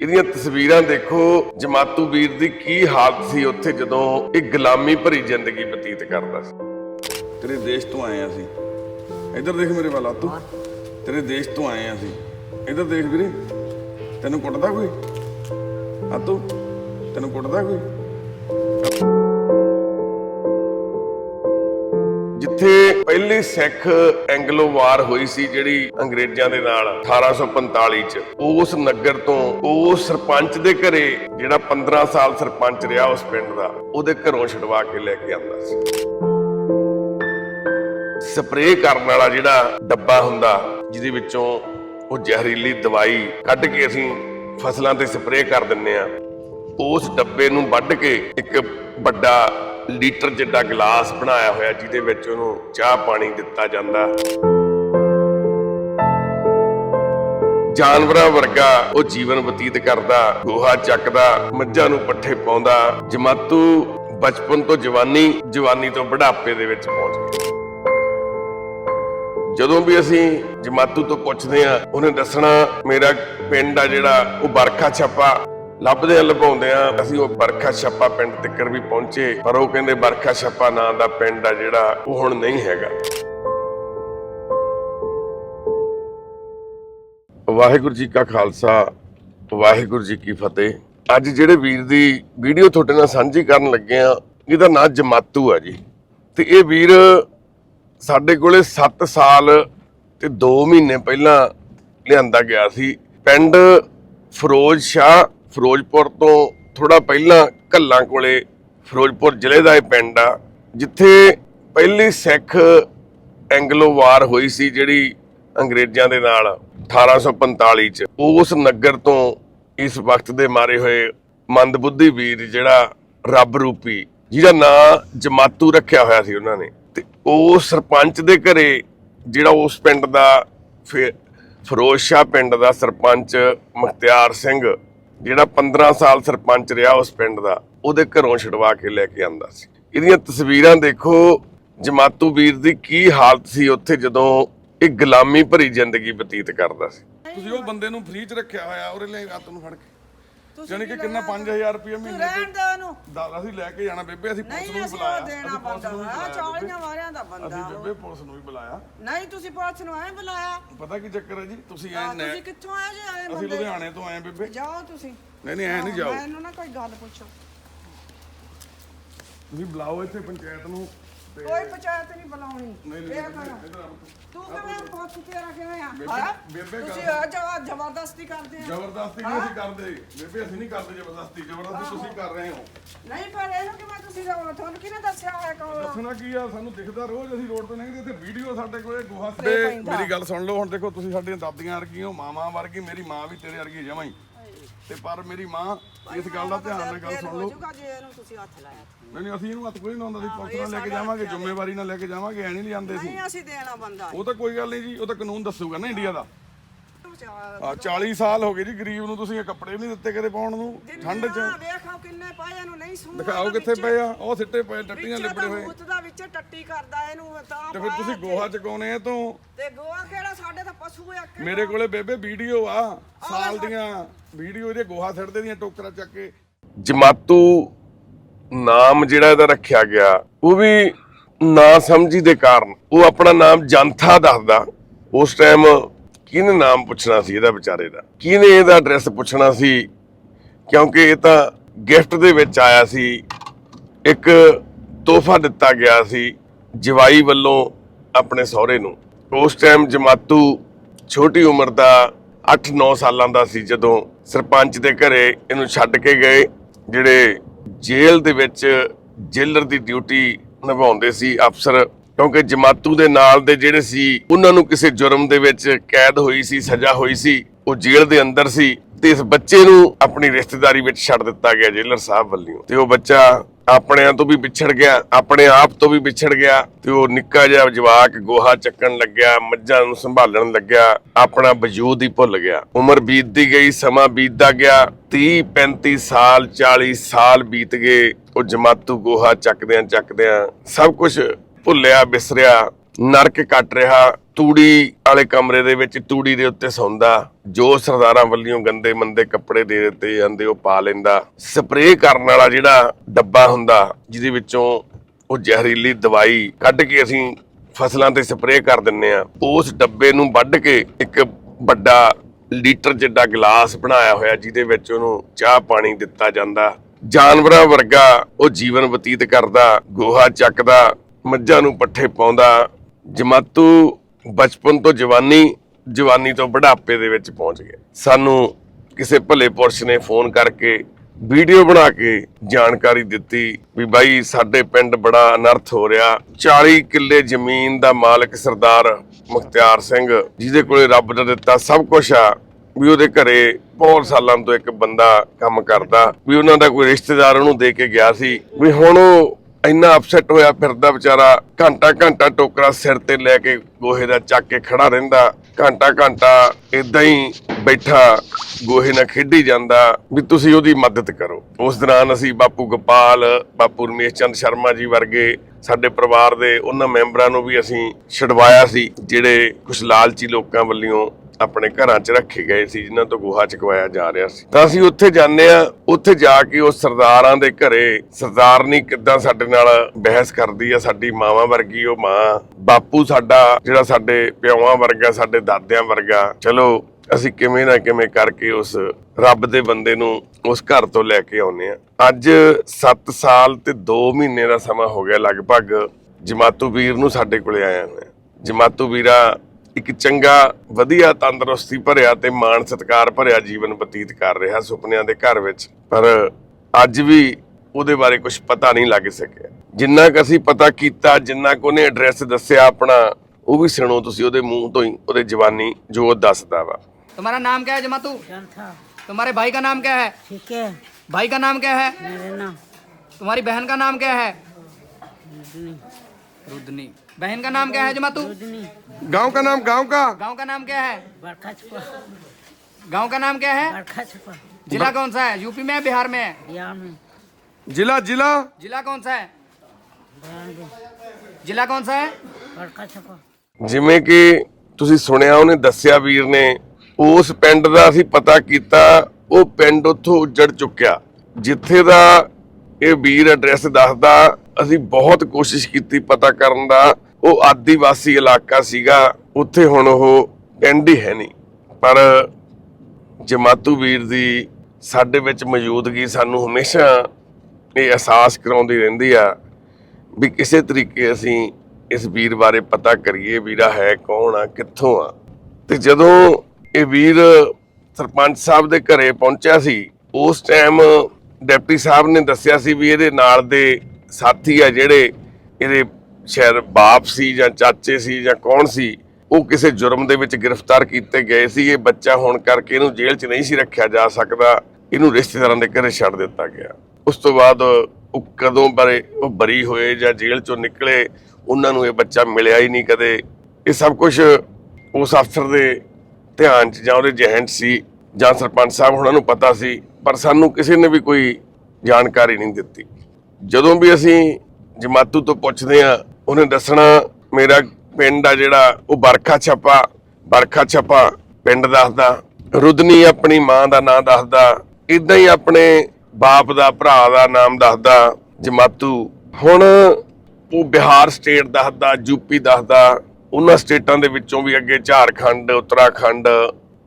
ਇਹਦੀਆਂ ਤਸਵੀਰਾਂ ਦੇਖੋ ਜਮਾਤੂ ਵੀਰ ਦੀ ਕੀ ਹਾਲਤ ਸੀ ਉੱਥੇ ਜਦੋਂ ਇਹ ਗੁਲਾਮੀ ਭਰੀ ਜ਼ਿੰਦਗੀ ਬਤੀਤ ਕਰਦਾ ਸੀ। ਤੇਰੇ ਦੇਸ਼ ਤੋਂ ਆਏ ਆ ਅਸੀਂ। ਇੱਧਰ ਦੇਖ ਮੇਰੇ ਵੱਲ ਆ ਤੂੰ ਤੇਰੇ ਦੇਸ਼ ਤੋਂ ਆਏ ਆ ਅਸੀਂ। ਇੱਧਰ ਦੇਖ ਵੀਰੇ। ਤੈਨੂੰ ਕੁੱਟਦਾ ਕੋਈ? ਆ ਤੂੰ। ਤੈਨੂੰ ਕੁੱਟਦਾ ਕੋਈ? ਜਿੱਥੇ ਪਹਿਲੀ ਸਿੱਖ ਐਂਗਲੋ ਵਾਰ ਹੋਈ ਸੀ ਜਿਹੜੀ ਅੰਗਰੇਜ਼ਾਂ ਦੇ ਨਾਲ 1845 ਚ। ਉਸ ਨਗਰ ਤੋਂ ਉਸ ਸਰਪੰਚ ਦੇ ਘਰੇ, ਜਿਹੜਾ 15 ਸਾਲ ਸਰਪੰਚ ਰਿਹਾ ਉਸ ਪਿੰਡ ਦਾ, ਉਹਦੇ ਘਰੋਂ ਛਡਵਾ ਕੇ ਲੈ ਕੇ ਆਂਦਾ ਸੀ। ਸਪਰੇਅ ਕਰਨ ਵਾਲਾ ਜਿਹੜਾ ਡੱਬਾ ਹੁੰਦਾ, ਜਿਹਦੇ ਵਿੱਚੋਂ ਉਹ ਜ਼ਹਿਰੀਲੀ ਦਵਾਈ ਕੱਢ ਕੇ ਅਸੀਂ ਫਸਲਾਂ ਤੇ ਸਪਰੇਅ ਕਰ ਦਿੰਨੇ ਆ। ਉਸ ਡੱਬੇ ਨੂੰ ਵੱਢ ਕੇ ਇੱਕ ਵੱਡਾ ਲੀਟਰ ਜਿੱਡਾ ਗਲਾਸ ਬਣਾਇਆ ਹੋਇਆ, ਜਿਹਦੇ ਵਿੱਚ ਉਹਨੂੰ ਚਾਹ ਪਾਣੀ ਦਿੱਤਾ ਜਾਂਦਾ। ਜਾਨਵਰਾਂ ਵਰਗਾ ਉਹ ਜੀਵਨ ਬਤੀਤ ਕਰਦਾ, ਗੋਹਾ ਚੱਕਦਾ, ਮੱਝਾਂ ਨੂੰ ਪੱਠੇ ਪਾਉਂਦਾ, ਜਮਾਤੂ ਬਚਪਨ ਤੋਂ ਜਵਾਨੀ ਜਵਾਨੀ ਤੋਂ ਬੁਢਾਪੇ ਦੇ ਵਿੱਚ ਪਹੁੰਚ ਗਿਆ। ਜਦੋਂ ਵੀ ਅਸੀਂ ਜਮਾਤੂ ਤੋਂ ਪੁੱਛਦੇ ਆ ਉਹਨੇ ਦੱਸਣਾ, ਮੇਰਾ ਪਿੰਡ ਆ ਜਿਹੜਾ, ਉਹ ਬਰਖਾ ਛੱਪਾ। ਲੱਭਦੇ ਆ, ਲਭਾਉਂਦੇ ਆ। ਅਸੀਂ ਉਹ ਬਰਖਾ ਛੱਪਾ ਪਿੰਡ ਤੱਕਰ ਵੀ ਪਹੁੰਚੇ, ਪਰ ਉਹ ਕਹਿੰਦੇ ਬਰਖਾ ਛੱਪਾ ਨਾਂ ਦਾ ਪਿੰਡ ਆ ਜਿਹੜਾ ਉਹ ਹੁਣ ਨਹੀਂ ਹੈਗਾ। ਵਾਹਿਗੁਰੂ ਜੀ ਕਾ ਖਾਲਸਾ, ਵਾਹਿਗੁਰੂ ਜੀ ਕੀ ਫਤਿਹ। ਅੱਜ ਜਿਹੜੇ ਵੀਰ ਦੀ ਵੀਡੀਓ ਤੁਹਾਡੇ ਨਾਲ ਸਾਂਝੀ ਕਰਨ ਲੱਗੇ ਆ, ਇਹਦਾ ਨਾਂ ਜਮਾਤੂ ਆ ਜੀ। ਤੇ ਇਹ ਵੀਰ ਸਾਡੇ ਕੋਲੇ 7 ਸਾਲ ਤੇ 2 ਮਹੀਨੇ ਪਹਿਲਾਂ ਲਿਆਂਦਾ ਗਿਆ ਸੀ। ਪਿੰਡ ਫਿਰੋਜ਼ ਸ਼ਾਹ ਫਿਰੋਜ਼ਪੁਰ ਤੋਂ ਥੋੜਾ ਪਹਿਲਾਂ ਕੱਲਾਂ ਕੋਲੇ ਫਿਰੋਜ਼ਪੁਰ ਜ਼ਿਲ੍ਹੇ ਦਾ ਇਹ ਪਿੰਡ ਆ, ਜਿੱਥੇ ਪਹਿਲੀ ਸਿੱਖ ਐਂਗਲੋ ਵਾਰ ਹੋਈ ਸੀ ਜਿਹੜੀ ਅੰਗਰੇਜ਼ਾਂ ਦੇ ਨਾਲ 1845 ਚ। ਉਸ ਨਗਰ ਤੋਂ ਇਸ ਵਕਤ ਦੇ ਮਾਰੇ ਹੋਏ ਮੰਦਬੁੱਧੀ ਵੀਰ ਜਿਹੜਾ ਰੱਬ ਰੂਪੀ, ਜਿਹਦਾ ਨਾਂ ਜਮਾਤੂ ਰੱਖਿਆ ਹੋਇਆ ਸੀ ਉਹਨਾਂ ਨੇ। ਤੇ ਉਹ ਸਰਪੰਚ ਦੇ ਘਰੇ ਜਿਹੜਾ ਉਸ ਪਿੰਡ ਦਾ ਫਿਰ ਫਿਰੋਜ਼ ਸ਼ਾਹ ਪਿੰਡ ਦਾ ਸਰਪੰਚ ਮੁਖਤਿਆਰ ਸਿੰਘ ਜਿਹੜਾ 15 ਸਾਲ ਸਰਪੰਚ ਰਿਹਾ ਉਸ ਪਿੰਡ ਦਾ, ਉਹਦੇ ਘਰੋਂ ਛਡਵਾ ਕੇ ਲੈ ਕੇ ਆਂਦਾ ਸੀ। ਇਹਦੀਆਂ ਤਸਵੀਰਾਂ ਦੇਖੋ, ਜਮਾਤੂ ਵੀਰ ਦੀ ਕੀ ਹਾਲਤ ਸੀ ਉੱਥੇ ਜਦੋਂ ਇਹ ਗੁਲਾਮੀ ਭਰੀ ਜ਼ਿੰਦਗੀ ਬਤੀਤ ਕਰਦਾ ਸੀ। ਤੁਸੀਂ ਉਹ ਬੰਦੇ ਨੂੰ ਫ੍ਰੀ ਚ ਰੱਖਿਆ ਹੋਇਆ, ਉਹਦੇ ਲਈ ਹੱਥ ਨੂੰ ਫੜ ਕੇ। ਜਾਨੀ ਕਿ ਕਿੰਨਾ 5000 ਰੁਪਏ ਮਹੀਨੇ ਰਹਿਣ ਦੇ ਉਹਨੂੰ। ਦਾ ਅਸੀਂ ਲੈ ਕੇ ਜਾਣਾ ਬੇਬੇ ਅਸੀਂ ਪੁਲਿਸ ਨੂੰ ਨਹੀਂ ਅਸੀਂ ਬੁਲਾਇਆ। ਉਹ ਦੇਣਾ ਬੰਦਾ ਆ ਚਾਲੀਆਂ ਵਾਰਿਆਂ ਦਾ ਬੰਦਾ ਅਸੀਂ ਬੇਬੇ ਪੁਲਿਸ ਨੂੰ ਵੀ ਬੁਲਾਇਆ। ਨਹੀਂ ਤੁਸੀਂ ਪੁਲਿਸ ਨੂੰ ਐ ਬੁਲਾਇਆ। ਪਤਾ ਕੀ ਚੱਕਰ ਹੈ ਜੀ? ਤੁਸੀਂ ਐ ਤੁਸੀਂ ਕਿੱਥੋਂ ਆਏ ਜੇ ਆਏ ਅਸੀਂ ਬੰਦੇ? ਲੁਧਿਆਣੇ ਤੋਂ ਆਏ ਬੇਬੇ। ਜਾਓ ਤੁਸੀਂ। ਨਹੀਂ ਨਹੀਂ ਐ ਨਹੀਂ ਜਾਓ। ਮੈਨੂੰ ਨਾ ਕੋਈ ਗੱਲ ਪੁੱਛੋ। ਤੁਸੀਂ ਬੁਲਾਓ ਇੱਥੇ ਪੰਚਾਇਤ ਨੂੰ ਤੇ ਕੋਈ ਪੰਚਾਇਤ ਨਹੀਂ ਬੁਲਾਉਣੀ ਨਹੀਂ ਇਹ ਨਹੀਂ ਕਰੋ ਇੱਧਰ ਆਓ। ਤੂੰ ਕਿਵੇਂ ਪੁੱਛ ਤੇਰਾ ਕਿਵੇਂ ਆ ਬੇਬੇ- ਹਾਂ? ਬੇਬੇ ਤੁਸੀਂ ਗੱਲ- ਆ ਜਾਓ ਜ਼ਬਰਦਸਤੀ ਕਰਦੇ ਆ। ਜ਼ਬਰਦਸਤੀ ਨਹੀਂ ਅਸੀਂ ਕਰਦੇ। ਬੇਬੇ ਅਸੀਂ ਨਹੀਂ ਕਰਦੇ ਜ਼ਬਰਦਸਤੀ। ਜ਼ਬਰਦਸਤੀ ਤੁਸੀਂ ਕਰ ਰਹੇ ਹੋ। ਨਹੀਂ ਪਰ ਇਹਨੂੰ ਕਿਵੇਂ ਤੁਸੀਂ ਜਾਓ ਤੁਹਾਨੂੰ ਕਿਹਨੇ ਦੱਸਿਆ ਹੋਇਆ ਕੌਣ ਦੱਸਣਾ ਕੀ ਆ? ਸਾਨੂੰ ਦਿਖਦਾ ਰੋਜ਼ ਅਸੀਂ ਰੋਡ ਤੇ ਲੰਘਦੇ ਇੱਥੇ ਵੀਡੀਓ ਸਾਡੇ ਕੋਲੇ ਗੋਹਾ ਤੇ ਤੇ ਪੈਂਦਾ। ਮੇਰੀ ਗੱਲ ਸੁਣ ਲਓ ਹੁਣ ਦੇਖੋ ਤੁਸੀਂ ਸਾਡੀਆਂ ਦਾਦੀਆਂ ਵਰਗੀਆਂ ਹੋ ਮਾਵਾਂ ਵਰਗੀ ਮੇਰੀ ਮਾਂ ਵੀ ਤੇਰੇ ਵਰਗੀ ਜਮਾਂ ਹੀ। ਤੇ ਪਰ ਮੇਰੀ ਮਾਂ ਇਸ ਗੱਲ ਦਾ ਧਿਆਨ ਨਾਲ ਗੱਲ ਸੁਣ ਲਓ ਜੂਗਾ ਜੇ ਇਹਨੂੰ ਤੁਸੀਂ ਹੱਥ ਲਾਇਆ ਨਹੀਂ ਨਹੀਂ ਅਸੀਂ ਇਹਨੂੰ ਹੱਥ ਕੋਈ ਨਾ ਹੁੰਦਾ ਸੀ ਪੁਲਿਸ ਨਾਲ ਲੈ ਕੇ ਜਾਵਾਂਗੇ ਜ਼ਿੰਮੇਵਾਰੀ ਨਾਲ ਲੈ ਕੇ ਜਾਵਾਂਗੇ ਐ ਨਹੀਂ ਲਿਆਂਦੇ ਸੀ ਨਹੀਂ ਅਸੀਂ ਦੇਣਾ ਬੰਦਾ ਉਹ ਤਾਂ ਕੋਈ ਗੱਲ ਨਹੀਂ ਜੀ ਉਹ ਤਾਂ ਕਾਨੂੰਨ ਦੱਸੂਗਾ ਨਾ ਇੰਡੀਆ ਦਾ ਆ 40 ਸਾਲ ਹੋ ਗਏ ਜੀ ਗਰੀਬ ਨੂੰ ਤੁਸੀਂ ਇਹ ਕੱਪੜੇ ਵੀ ਨਹੀਂ ਦਿੱਤੇ ਕਦੇ ਪਾਉਣ ਨੂੰ ਠੰਡ 'ਚ। ਵੇਖਾਓ ਕਿੰਨੇ ਪਾਏ ਇਹਨੂੰ ਨਹੀਂ ਸੁਣਦਾ ਦਿਖਾਓ ਕਿੱਥੇ ਪਏ ਆ ਉਹ ਸਿੱਟੇ ਪਏ ਟੱਟੀਆਂ ਲਿਬੜੇ ਹੋਏ। ਮੂਤ ਦਾ ਵਿੱਚ ਟੱਟੀ ਕਰਦਾ ਇਹਨੂੰ ਤਾਂ ਤੇ ਫਿਰ ਤੁਸੀਂ ਗੋਹਾ ਚਕਾਉਨੇ ਆ ਤੋਂ। ਤੇ ਗੋਆ ਕਿਹੜਾ ਸਾਡੇ ਤਾਂ ਪਸ਼ੂ ਆ ਕਿ- ਮੇਰੇ ਕੋਲੇ ਬੇਬੇ ਵੀਡੀਓ ਆ ਸਾਲ ਦੀਆਂ ਵੀਡੀਓ ਇਹਦੇ ਗੋਹਾ ਸਿੱਟਦੇ ਦੀਆਂ ਟੋਕਰਾ ਚੱਕ ਕੇ। ਜਮਾਤੂ ਨਾਮ ਜਿਹੜਾ ਇਹਦਾ ਰੱਖਿਆ ਗਿਆ ਉਹ ਵੀ ਨਾ ਸਮਝੀ ਦੇ ਕਾਰਨ ਉਹ ਆਪਣਾ ਨਾਮ ਜਨਥਾ ਦੱਸਦਾ। ਉਸ ਟਾਈਮ ਕਿਹਨੇ ਨਾਮ ਪੁੱਛਣਾ ਸੀ ਇਹਦਾ ਵਿਚਾਰੇ ਦਾ? ਕਿਹਨੇ ਇਹਦਾ ਐਡਰੈਸ ਪੁੱਛਣਾ ਸੀ? ਕਿਉਂਕਿ ਇਹ ਤਾਂ ਗਿਫਟ ਦੇ ਵਿੱਚ ਆਇਆ ਸੀ। ਇੱਕ ਤੋਹਫਾ ਦਿੱਤਾ ਗਿਆ ਸੀ ਜਵਾਈ ਵੱਲੋਂ ਆਪਣੇ ਸਹੁਰੇ ਨੂੰ। ਉਸ ਟਾਈਮ ਜਮਾਤੂ ਛੋਟੀ ਉਮਰ ਦਾ 8-9 ਸਾਲਾਂ ਦਾ ਸੀ ਜਦੋਂ ਸਰਪੰਚ ਦੇ ਘਰੇ ਇਹਨੂੰ ਛੱਡ ਕੇ ਗਏ, ਜਿਹੜੇ ਜੇਲ੍ਹ ਦੇ ਵਿੱਚ ਜੇਲਰ ਦੀ ਡਿਊਟੀ ਨਿਭਾਉਂਦੇ ਸੀ ਅਫਸਰ ਕਿਉਂਕਿ ਜਮਾਤੂ ਦੇ ਨਾਲ ਦੇ ਜਿਹੜੇ ਸੀ, ਉਹਨਾਂ ਨੂੰ ਕਿਸੇ ਜੁਰਮ ਦੇ ਵਿੱਚ ਕੈਦ ਹੋਈ ਸੀ, ਸਜ਼ਾ ਹੋਈ ਸੀ, ਉਹ ਜੇਲ੍ਹ ਦੇ ਅੰਦਰ ਸੀ ਤੇ ਇਸ ਬੱਚੇ ਨੂੰ ਆਪਣੀ ਰਿਸ਼ਤੇਦਾਰੀ ਵਿੱਚ ਛੱਡ ਦਿੱਤਾ ਗਿਆ ਜੇਲਰ ਸਾਹਿਬ ਵੱਲੋਂ। ਤੇ ਉਹ ਬੱਚਾ ਆਪਣਿਆਂ ਤੋਂ ਵੀ ਵਿਛੜ ਗਿਆ, ਆਪਣੇ ਆਪ ਤੋਂ ਵੀ ਵਿਛੜ ਗਿਆ ਤੇ ਉਹ ਨਿੱਕਾ ਜਿਹਾ ਜਵਾਕ ਗੋਹਾ ਚੱਕਣ ਲੱਗਿਆ, ਮੱਝਾਂ ਨੂੰ ਸੰਭਾਲਣ ਲੱਗਿਆ, ਆਪਣਾ ਵਜੂਦ ਹੀ ਭੁੱਲ ਗਿਆ। ਉਮਰ ਬੀਤਦੀ ਗਈ, ਸਮਾਂ ਬੀਤਦਾ ਗਿਆ 30 35 ਸਾਲ 40 ਸਾਲ ਬੀਤ ਗਏ, ਉਹ ਜਮਾਤੂ ਗੋਹਾ ਚੱਕਦਿਆਂ ਚੱਕਦਿਆਂ ਸਭ ਕੁਝ ਭੁੱਲਿਆ, ਬਿਸਰਿਆ, ਨਰਕ ਕੱਟ ਰਿਹਾ, ਤੂੜੀ ਵਾਲੇ ਕਮਰੇ ਦੇ ਵਿੱਚ ਤੂੜੀ ਦੇ ਉੱਤੇ ਸੌਂਦਾ, ਜੋ ਸਰਦਾਰਾਂ ਵੱਲੋਂ ਗੰਦੇ ਮੰਦੇ ਕੱਪੜੇ ਦੇ ਦਿੱਤੇ ਜਾਂਦੇ ਉਹ ਪਾ ਲੈਂਦਾ, ਸਪਰੇਅ ਕਰਨ ਵਾਲਾ ਜਿਹੜਾ ਡੱਬਾ ਹੁੰਦਾ, ਜਿਹਦੇ ਵਿੱਚੋਂ ਉਹ ਜ਼ਹਿਰੀਲੀ ਦਵਾਈ ਕੱਢ ਕੇ ਅਸੀਂ ਫਸਲਾਂ ਤੇ ਸਪਰੇਅ ਕਰ ਦਿੰਨੇ ਆ, ਉਸ ਡੱਬੇ ਨੂੰ ਵੱਢ ਕੇ ਇੱਕ ਵੱਡਾ ਲੀਟਰ ਜਿੱਡਾ ਗਲਾਸ ਬਣਾਇਆ ਹੋਇਆ, ਜਿਹਦੇ ਵਿੱਚ ਉਹਨੂੰ ਚਾਹ ਪਾਣੀ ਦਿੱਤਾ ਜਾਂਦਾ। ਜਾਨਵਰਾਂ ਵਰਗਾ ਉਹ ਜੀਵਨ ਬਤੀਤ ਕਰਦਾ, ਗੋਹਾ ਚੱਕਦਾ ਮੱਝਾਂ ਨੂੰ ਪੱਠੇ ਪਾਉਂਦਾ। ਜਮਾਤੂ ਬਚਪਨ ਤੋਂ ਜਵਾਨੀ ਜਵਾਨੀ ਤੋਂ ਬੁਢਾਪੇ ਦੇ ਵਿੱਚ ਪਹੁੰਚ ਗਿਆ। ਸਾਨੂੰ ਕਿਸੇ ਭਲੇ ਪੁਰਸ਼ ਨੇ ਫੋਨ ਕਰਕੇ ਵੀਡੀਓ ਬਣਾ ਕੇ ਜਾਣਕਾਰੀ ਦਿੱਤੀ ਵੀ ਬਾਈ ਸਾਡੇ ਪਿੰਡ ਬੜਾ ਅਨਰਥ ਹੋ ਰਿਹਾ। 40 ਕਿੱਲੇ ਜ਼ਮੀਨ ਦਾ ਮਾਲਕ ਸਰਦਾਰ ਮੁਖਤਿਆਰ ਸਿੰਘ, ਜਿਹਦੇ ਕੋਲੇ ਰੱਬ ਨੇ ਦਿੱਤਾ ਸਭ ਕੁਝ ਆ, ਵੀ ਉਹਦੇ ਘਰੇ ਬਹੁਤ ਸਾਲਾਂ ਤੋਂ ਇੱਕ ਬੰਦਾ ਕੰਮ ਕਰਦਾ, ਵੀ ਉਹਨਾਂ ਦਾ ਕੋਈ ਰਿਸ਼ਤੇਦਾਰ ਉਹਨੂੰ ਦੇ ਕੇ ਗਿਆ ਸੀ। ਵੀ ਹੁਣ ਉਹ ਇੰਨਾ ਅਪਸੈਟ ਹੋਇਆ ਫਿਰਦਾ ਵਿਚਾਰਾ, ਘੰਟਾ ਘੰਟਾ ਟੋਕਰਾ ਸਿਰ ਤੇ ਲੈ ਕੇ ਗੋਹੇ ਦਾ ਚੱਕ ਕੇ ਖੜਾ ਰਹਿੰਦਾ, ਘੰਟਾ ਘੰਟਾ ਇਦਾਂ ਹੀ ਬੈਠਾ, ਗੋਹੇ ਨਾਲ ਖੇਡੀ ਜਾਂਦਾ, ਵੀ ਤੁਸੀਂ ਉਹਦੀ ਮਦਦ ਕਰੋ। ਉਸ ਦੌਰਾਨ ਅਸੀਂ ਬਾਪੂ ਗੋਪਾਲ, ਬਾਪੂ ਰਮੇਸ਼ ਚੰਦ ਸ਼ਰਮਾ ਜੀ ਵਰਗੇ ਸਾਡੇ ਪਰਿਵਾਰ ਦੇ ਉਹਨਾਂ ਮੈਂਬਰਾਂ ਨੂੰ ਵੀ ਅਸੀਂ ਛਡਵਾਇਆ ਸੀ, ਜਿਹੜੇ ਕੁਝ ਲਾਲਚੀ ਲੋਕਾਂ ਵੱਲੋਂ ਆਪਣੇ ਘਰਾਂ 'ਚ ਰੱਖੇ ਗਏ ਸੀ, ਜਿਨ੍ਹਾਂ ਤੋਂ ਗੋਹਾ ਚਕਵਾਇਆ ਜਾ ਰਿਹਾ ਸੀ। ਤਾਂ ਅਸੀਂ ਉੱਥੇ ਜਾਂਦੇ ਆ ਉੱਥੇ ਜਾ ਕੇ ਉਹ ਸਰਦਾਰਾਂ ਦੇ ਘਰੇ ਸਰਦਾਰਨੀ ਕਿੱਦਾਂ ਸਾਡੇ ਨਾਲ ਬਹਿਸ ਕਰਦੀ ਆ, ਸਾਡੀ ਮਾਵਾਂ ਵਰਗੀ, ਉਹ ਮਾਂ, ਬਾਪੂ ਸਾਡਾ, ਜਿਹੜਾ ਸਾਡੇ ਪਿਓਾਂ ਵਰਗਾ, ਸਾਡੇ ਦਾਦਿਆਂ ਵਰਗਾ। ਚਲੋ, ਅਸੀਂ ਕਿਵੇਂ ਨਾ ਕਿਵੇਂ ਕਰਕੇ ਉਸ ਰੱਬ ਦੇ ਬੰਦੇ ਨੂੰ ਉਸ ਘਰ ਤੋਂ ਲੈ ਕੇ ਆਉਨੇ ਆ ਅੱਜ 7 ਸਾਲ ਤੇ 2 ਮਹੀਨੇ ਦਾ ਸਮਾਂ ਹੋ ਗਿਆ, ਲਗਭਗ ਜਮਾਤੂ ਵੀਰ ਨੂੰ ਸਾਡੇ ਕੋਲੇ ਆਇਆ ਹੋਇਆ ਜਮਾਤੂ ਵੀਰਾ ਇੱਕ ਚੰਗਾ ਵਧੀਆ ਤੰਦਰੁਸਤੀ ਭਰਿਆ ਤੇ ਮਾਣ ਸਤਿਕਾਰ ਭਰਿਆ ਜੀਵਨ ਬਤੀਤ ਕਰ ਰਿਹਾ ਸੁਪਨਿਆਂ ਦੇ ਘਰ ਵਿੱਚ ਪਰ ਅੱਜ ਵੀ ਉਹਦੇ ਬਾਰੇ ਕੁਝ ਪਤਾ ਨਹੀਂ ਲੱਗ ਸਕਿਆ ਜਿੰਨਾ ਕੁ ਅਸੀਂ ਪਤਾ ਕੀਤਾ ਜਿੰਨਾ ਕੁ ਉਹਨੇ ਐਡਰੈਸ ਦੱਸਿਆ ਆਪਣਾ ਉਹ ਵੀ ਸੁਣੋ ਤੁਸੀਂ ਉਹਦੇ ਮੂੰਹ ਤੋਂ ਹੀ ਉਹਦੇ ਜਵਾਨੀ ਜੋ ਉਹ ਦੱਸਦਾ ਵਾ तुम्हारा नाम क्या है जमातू ਜੰਥਾ तुम्हारे भाई का नाम क्या है ਠੀਕ ਹੈ भाई का नाम क्या है ਮੇਰੇ ਨਾਮ तुम्हारी बहन का नाम क्या है रुदनी बहन का नाम क्या है जमातू ਦੁਦਨੀ गांव का नाम गांव का गांव का नाम क्या है ਬਰਖਾ ਛਪਾ गांव का नाम क्या है ਬਰਖਾ ਛਪਾ जिला कौन सा है यूपी में है बिहार में है ਬਿਆਹ ਮੈਂ जिला जिला जिला कौन सा है ਬਿਆਨ ਦੇ जिला कौन सा है ਬਰਖਾ ਛਪਾ ਜਿਵੇਂ ਕਿ ਤੁਸੀਂ ਸੁਣਿਆ ਉਹਨੇ ਦੱਸਿਆ ਵੀਰ ਨੇ ਉਸ ਪਿੰਡ ਦਾ ਅਸੀਂ ਪਤਾ ਕੀਤਾ ਉਹ ਪਿੰਡ ਉੱਥੋਂ ਉੱਜੜ ਚੁੱਕਿਆ ਜਿੱਥੇ ਦਾ ਇਹ ਵੀਰ ਐਡਰੈਸ ਦੱਸਦਾ ਅਸੀਂ ਬਹੁਤ ਕੋਸ਼ਿਸ਼ ਕੀਤੀ ਪਤਾ ਕਰਨ ਦਾ। ਉਹ ਆਦੀਵਾਸੀ ਇਲਾਕਾ ਸੀਗਾ। ਉੱਥੇ ਹੁਣ ਉਹ ਪਿੰਡ ਹੀ ਹੈ ਨਹੀਂ। ਪਰ ਜਮਾਤੂ ਵੀਰ ਦੀ ਸਾਡੇ ਵਿੱਚ ਮੌਜੂਦਗੀ ਸਾਨੂੰ ਹਮੇਸ਼ਾ ਇਹ ਅਹਿਸਾਸ ਕਰਾਉਂਦੀ ਰਹਿੰਦੀ ਆ ਵੀ ਕਿਸੇ ਤਰੀਕੇ ਅਸੀਂ ਇਸ ਵੀਰ ਬਾਰੇ ਪਤਾ ਕਰੀਏ ਵੀਰਾ ਹੈ ਕੌਣ ਆ, ਕਿੱਥੋਂ ਆ। ਤੇ ਜਦੋਂ ਇਹ ਵੀਰ ਸਰਪੰਚ ਸਾਹਿਬ ਦੇ ਘਰੇ ਪਹੁੰਚਿਆ ਸੀ, ਉਸ ਟਾਈਮ ਡਿਪਟੀ ਸਾਹਿਬ ਨੇ ਦੱਸਿਆ ਸੀ ਵੀ ਇਹਦੇ ਨਾਲ ਦੇ ਸਾਥੀ ਆ ਜਿਹੜੇ ਇਹਦੇ ਸ਼ਾਇਦ ਬਾਪ ਸੀ ਜਾਂ ਚਾਚੇ ਸੀ ਜਾਂ ਕੌਣ ਸੀ, ਉਹ ਕਿਸੇ ਜੁਰਮ ਦੇ ਵਿੱਚ ਗ੍ਰਿਫਤਾਰ ਕੀਤੇ ਗਏ ਸੀ। ਇਹ ਬੱਚਾ ਹੋਣ ਕਰਕੇ ਇਹਨੂੰ ਜੇਲ੍ਹ 'ਚ ਨਹੀਂ ਸੀ ਰੱਖਿਆ ਜਾ ਸਕਦਾ। ਇਹਨੂੰ ਰਿਸ਼ਤੇਦਾਰਾਂ ਦੇ ਘਰੇ ਛੱਡ ਦਿੱਤਾ ਗਿਆ। ਉਸ ਤੋਂ ਬਾਅਦ ਉਹ ਕਦੋਂ ਬਰੇ ਉਹ ਬਰੀ ਹੋਏ ਜਾਂ ਜੇਲ੍ਹ 'ਚੋਂ ਨਿਕਲੇ, ਉਹਨਾਂ ਨੂੰ ਇਹ ਬੱਚਾ ਮਿਲਿਆ ਹੀ ਨਹੀਂ ਕਦੇ। ਇਹ ਸਭ ਕੁਝ ਉਸ ਅਫਸਰ ਦੇ ਧਿਆਨ 'ਚ ਜਾਂ ਉਹਦੇ ਜਹਿਨ 'ਚ ਸੀ ਜਾਂ ਸਰਪੰਚ ਸਾਹਿਬ ਉਹਨਾਂ ਨੂੰ ਪਤਾ ਸੀ, ਪਰ ਸਾਨੂੰ ਕਿਸੇ ਨੇ ਵੀ ਕੋਈ ਜਾਣਕਾਰੀ ਨਹੀਂ ਦਿੱਤੀ। ਜਦੋਂ ਵੀ ਅਸੀਂ ਜਮਾਤੂ ਤੋਂ ਪੁੱਛਦੇ ਆ ਉਹਨੇ ਦੱਸਣਾ ਮੇਰਾ ਪਿੰਡ ਆ ਜਿਹੜਾ, ਉਹ ਬਰਖਾ ਛੱਪਾ ਬਰਖਾ ਛੱਪਾ ਪਿੰਡ ਦੱਸਦਾ। ਰੁਦਨੀ ਆਪਣੀ ਮਾਂ ਦਾ ਨਾਂ ਦੱਸਦਾ। ਇਦਾਂ ਹੀ ਆਪਣੇ ਬਾਪ ਦਾ, ਭਰਾ ਦਾ ਨਾਮ ਦੱਸਦਾ ਜਮਾਤੂ। ਹੁਣ ਉਹ ਬਿਹਾਰ ਸਟੇਟ ਦੱਸਦਾ ਯੂਪੀ ਦੱਸਦਾ। ਉਹਨਾਂ ਸਟੇਟਾਂ ਦੇ ਵਿੱਚੋਂ ਵੀ ਅੱਗੇ ਝਾਰਖੰਡ, ਉੱਤਰਾਖੰਡ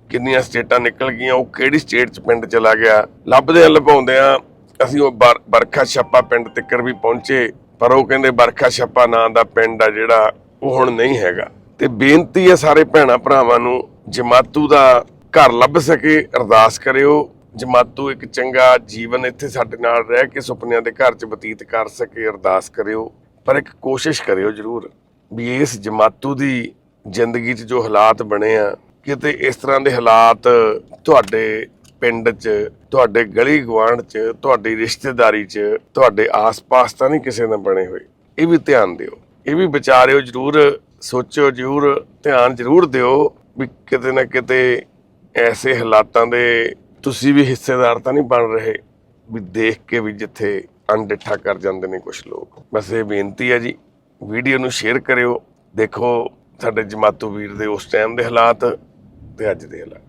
ਕਿੰਨੀਆਂ ਸਟੇਟਾਂ ਨਿਕਲ ਗਈਆਂ, ਉਹ ਕਿਹੜੀ ਸਟੇਟ 'ਚ ਪਿੰਡ ਚਲਾ ਗਿਆ? ਲੱਭਦੇ ਆ ਲਭਾਉਂਦੇ ਆ ਅਸੀਂ ਉਹ ਬਰਖਾ ਛੱਪਾ ਪਿੰਡ ਤੱਕਰ ਵੀ ਪਹੁੰਚੇ, ਪਰ ਉਹ ਕਹਿੰਦੇ ਬਰਖਾ ਛੱਪਾ ਨਾਂ ਦਾ ਪਿੰਡ ਆ ਜਿਹੜਾ ਉਹ ਹੁਣ ਨਹੀਂ ਹੈਗਾ। ਤੇ ਬੇਨਤੀ ਹੈ ਸਾਰੇ ਭੈਣਾ ਭਰਾਵਾਂ ਨੂੰ ਜਮਾਤੂ ਦਾ ਘਰ ਲੱਭ ਸਕੇ, ਅਰਦਾਸ ਕਰਿਓ। ਜਮਾਤੂ ਇੱਕ ਚੰਗਾ ਜੀਵਨ ਇੱਥੇ ਸਾਡੇ ਨਾਲ ਰਹਿ ਕੇ ਸੁਪਨਿਆਂ ਦੇ ਘਰ 'ਚ ਬਤੀਤ ਕਰ ਸਕੇ, ਅਰਦਾਸ ਕਰਿਓ। ਪਰ ਇੱਕ ਕੋਸ਼ਿਸ਼ ਕਰਿਓ ਜ਼ਰੂਰ ਵੀ ਇਸ ਜਮਾਤੂ ਦੀ ਜ਼ਿੰਦਗੀ 'ਚ ਜੋ ਹਾਲਾਤ ਬਣੇ ਆ, ਕਿਤੇ ਇਸ ਤਰ੍ਹਾਂ ਦੇ ਹਾਲਾਤ ਤੁਹਾਡੇ ਪਿੰਡ 'ਚ, ਤੁਹਾਡੇ ਗਲੀ ਗਵਾਂਢ 'ਚ, ਤੁਹਾਡੀ ਰਿਸ਼ਤੇਦਾਰੀ 'ਚ, ਤੁਹਾਡੇ ਆਸ-ਪਾਸ ਤਾਂ ਨਹੀਂ ਕਿਸੇ ਨਾਲ ਬਣੇ ਹੋਏ। ਇਹ ਵੀ ਧਿਆਨ ਦਿਓ। ਇਹ ਵੀ ਵਿਚਾਰਿਓ ਜ਼ਰੂਰ, ਸੋਚਿਓ ਜ਼ਰੂਰ, ਧਿਆਨ ਜ਼ਰੂਰ ਦਿਓ ਵੀ ਕਿਤੇ ਨਾ ਕਿਤੇ ਐਸੇ ਹਾਲਾਤਾਂ ਦੇ ਤੁਸੀਂ ਵੀ ਹਿੱਸੇਦਾਰ ਤਾਂ ਨਹੀਂ ਬਣ ਰਹੇ ਵੀ ਦੇਖ ਕੇ ਵੀ ਜਿੱਥੇ ਅਣਡਿੱਠਾ ਕਰ ਜਾਂਦੇ ਨੇ ਕੁਝ ਲੋਕ। ਬਸ ਇਹ ਬੇਨਤੀ ਹੈ ਜੀ, ਵੀਡੀਓ ਨੂੰ ਸ਼ੇਅਰ ਕਰਿਓ, ਦੇਖੋ ਸਾਡੇ ਜਮਾਤੂ ਵੀਰ ਦੇ ਉਸ ਟਾਈਮ ਦੇ ਹਾਲਾਤ ਤੇ ਅੱਜ ਦੇ ਹਾਲਾਤ।